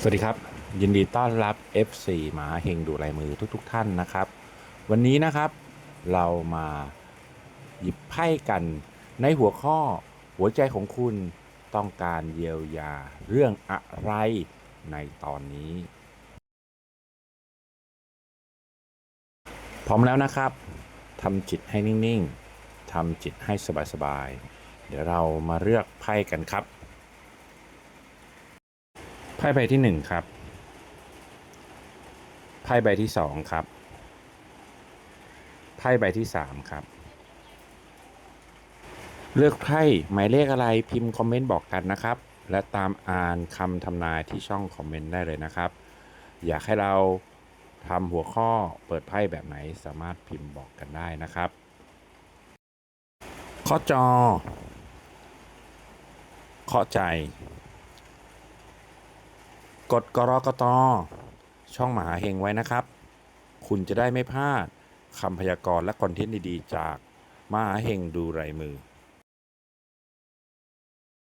สวัสดีครับ ยินดีต้อนรับ FC หมาเฮงดูลายมือทุกๆทท่านนะครับ วันนี้นะครับเรามาหยิบไพ่กันในหัวข้อหัวใจของคุณต้องการเยียวยาเรื่องอะไรในตอนนี้ พร้อมแล้วนะครับทำจิตให้นิ่ง ๆทำจิตให้สบาย ๆ เดี๋ยวเรามาเลือกไพ่กันครับ ไพ่ใบที่หนึ่งครับ ไพ่ใบที่สองครับ ไพ่ใบที่สามครับ เลือกไพ่หมายเลขอะไรพิมพ์คอมเมนต์บอกกันนะครับ และตามอ่านคำทำนายที่ช่องคอมเมนต์ได้เลยนะครับ อยากให้เราทำหัวข้อเปิดไพ่แบบไหนสามารถพิมพ์บอกกันได้นะครับ ข้อจอ ข้อใจ กดกรกตช่องมหาเฮงไว้นะครับ คุณจะได้ไม่พลาดคำพยากรณ์และคอนเทนต์ดี ๆ จากมหาเฮงดูไรมือ